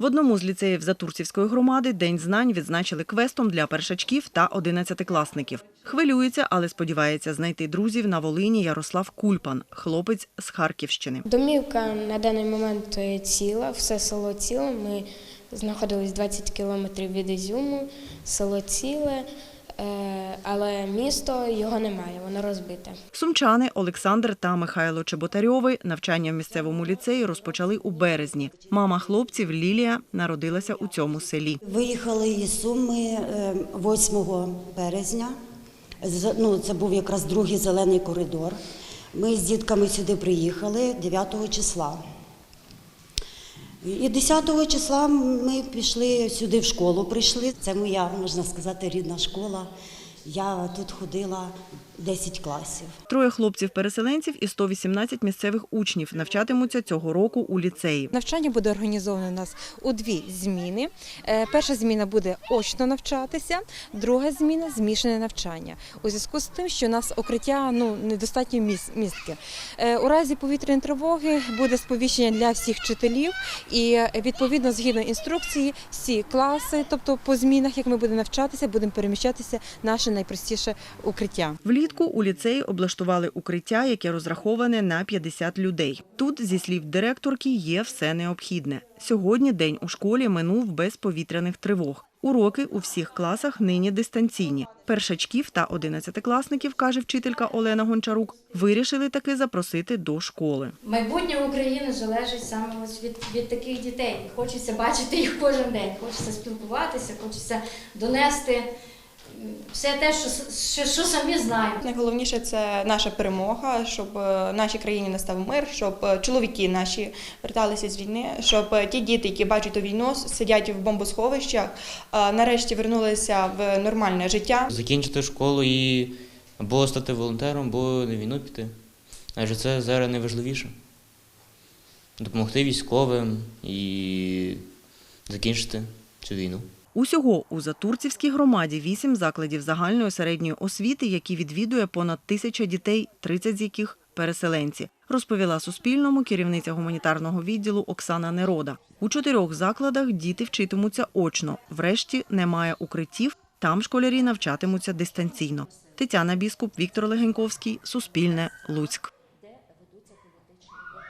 В одному з ліцеїв Затурцівської громади День знань відзначили квестом для першачків та одинадцятикласників. Хвилюється, але сподівається знайти друзів на Волині Ярослав Кульпан, хлопець з Харківщини. Домівка на даний момент е, ціла, все село ціле. Ми знаходились 20 кілометрів від Ізюму, село ціле, е, але місто його немає, воно розбите. Сумчани Олександр та Михайло Чеботарьови навчання в місцевому ліцеї розпочали у березні. Мама хлопців Лілія народилася у цьому селі. Виїхали із Суми е, 8 березня. Ну, це був якраз другий зелений коридор. Ми з дітками сюди приїхали 9 числа. І 10 числа ми пішли сюди в школу. Прийшли. Це моя, можна сказати, рідна школа. Я тут ходила 10 класів. Троє хлопців-переселенців і 118 місцевих учнів навчатимуться цього року у ліцеї. Навчання буде організовано у нас у дві зміни. Е, Перша зміна буде очно навчатися, друга зміна змішане навчання. У зв'язку з тим, що у нас укриття ну недостатньо міс- містке. Е, У разі повітряної тривоги буде сповіщення для всіх вчителів, і е, відповідно згідно інструкції, всі класи, тобто по змінах, як ми будемо навчатися, будемо переміщатися в наше найпростіше укриття. Влітку у ліцеї облаштували укриття, яке розраховане на 50 людей. Тут, зі слів директорки, є все необхідне. Сьогодні день у школі минув без повітряних тривог. Уроки у всіх класах нині дистанційні. Першачків та одинадцятикласників, каже вчителька Олена Гончарук, вирішили таки запросити до школи. Майбутнє України залежить саме від, від таких дітей. Хочеться бачити їх кожен день, хочеться спілкуватися, хочеться донести все те, що, що, що самі знаємо. Найголовніше це наша перемога, щоб е, нашій країні настав мир, щоб е, чоловіки наші верталися з війни, щоб е, ті діти, які бачать ту війну, сидять в бомбосховищах, нарешті вернулися в нормальне життя. Закінчити школу і або стати волонтером, або на війну піти. Адже це зараз найважливіше. Допомогти військовим і закінчити цю війну. Усього у Затурцівській громаді вісім закладів загальної середньої освіти, які відвідує понад тисяча дітей, 30 з яких переселенці, розповіла Суспільному керівниця гуманітарного відділу Оксана Нерода. У чотирьох закладах діти вчитимуться очно. Врешті немає укриттів. Там школярі навчатимуться дистанційно. Тетяна Біскуп, Віктор Легеньковський, Суспільне, Луцьк.